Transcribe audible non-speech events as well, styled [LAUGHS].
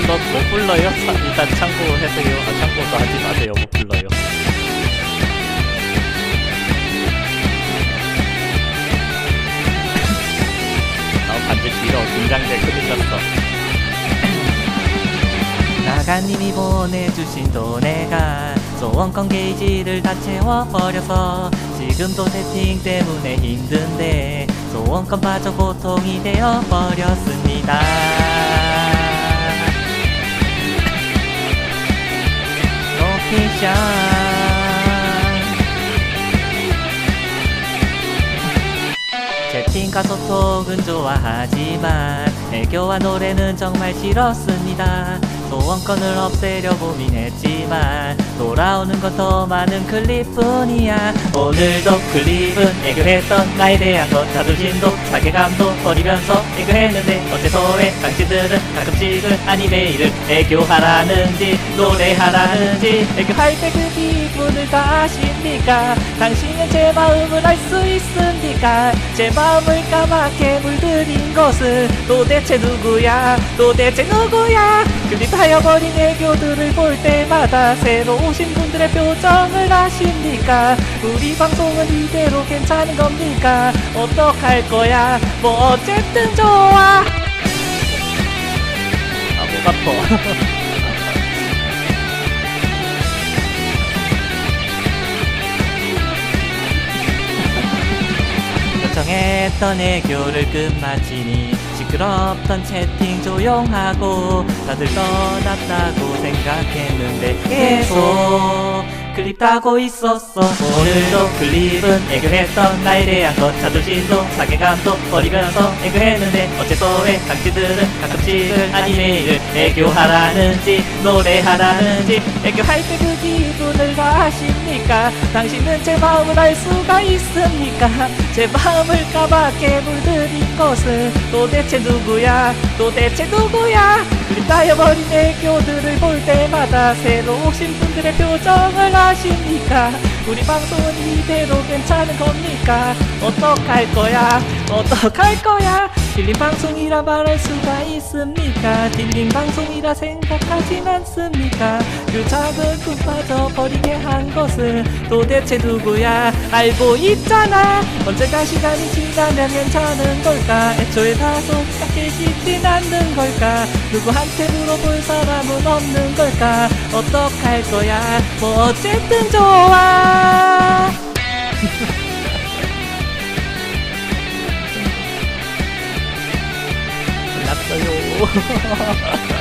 불러요? 참, 일단 참고해서요. 아, 참고도 하지 마세요. 못 불러요. 아, 반드시 이런 긴장돼 큰일 났어. 나가님이 보내주신 돈에가 소원권 게이지를 다 채워버려서 지금도 세팅 때문에 힘든데 소원권 빠져 고통이 되어버렸습니다 소통은 좋아하지만 애교와 노래는 정말 싫었습니다. 소원권을 없애려 고민했지만 돌아오는 건 더 많은 클립뿐이야. 오늘도 클립은 애교했던 나에 대한 것 자존심도 자괴감도 버리면서 애교했는데 어째서 왜 당신들은 가끔씩은 아니 매일을 애교하라는지 노래하라는지 애교할 때 그 기분을 다 아십니까? 당신은 제 마음을 알 수 있습니까? 제 마음을 까맣게 물들인 것은 도대체 누구야? 도대체 누구야? 클립하여버린 애교들을 볼 때마다 새로 오신 분들의 표정을 아십니까? 우리 방송은 이대로 괜찮은 겁니까? 어떡할 거야? 뭐 어쨌든 좋아. 아, 목 아파. [LAUGHS] 요청했던 애교를 끝마치니 시끄럽던 채팅 조용하고 다들 떠났다고 생각했는데 계속 클립 따고 있었어. 오늘도 클립은 애교했던 나에 대한 것 자존심도 자괴감도 버리면서 애교했는데 어째서 왜 당신들은 가끔씩은 아니 매일을 애교하라는지 노래하라는지. 애교할 때 그 기분을 다 아십니까? 당신은 제 마음을 알 수가 있습니까? 제 마음을 까맣게 물들인 것은 도대체 누구야? 도대체 누구야 그리 따여버린 애교들을 볼 때마다 새로 오신 분들의 표정을 아십니까? 우리 방송은 이대로 괜찮은 겁니까? 어떡할 거야? 어떡할 거야 딜링 방송이라 말할 수가 있습니까? 딜링 방송이라 생각하진 않습니까? 그 작은 꿈 빠져버리게 한 것은 도대체 누구야? 알고 있잖아. 언젠가 시간이 지나면 괜찮은 걸까? 애초에 다소 딱히 싶진 않는 걸까? 누구한테 물어볼 사람은 없는 걸까? 어떡할 거야? 뭐 어쨌든 좋아 [LAUGHS] ハハハハ!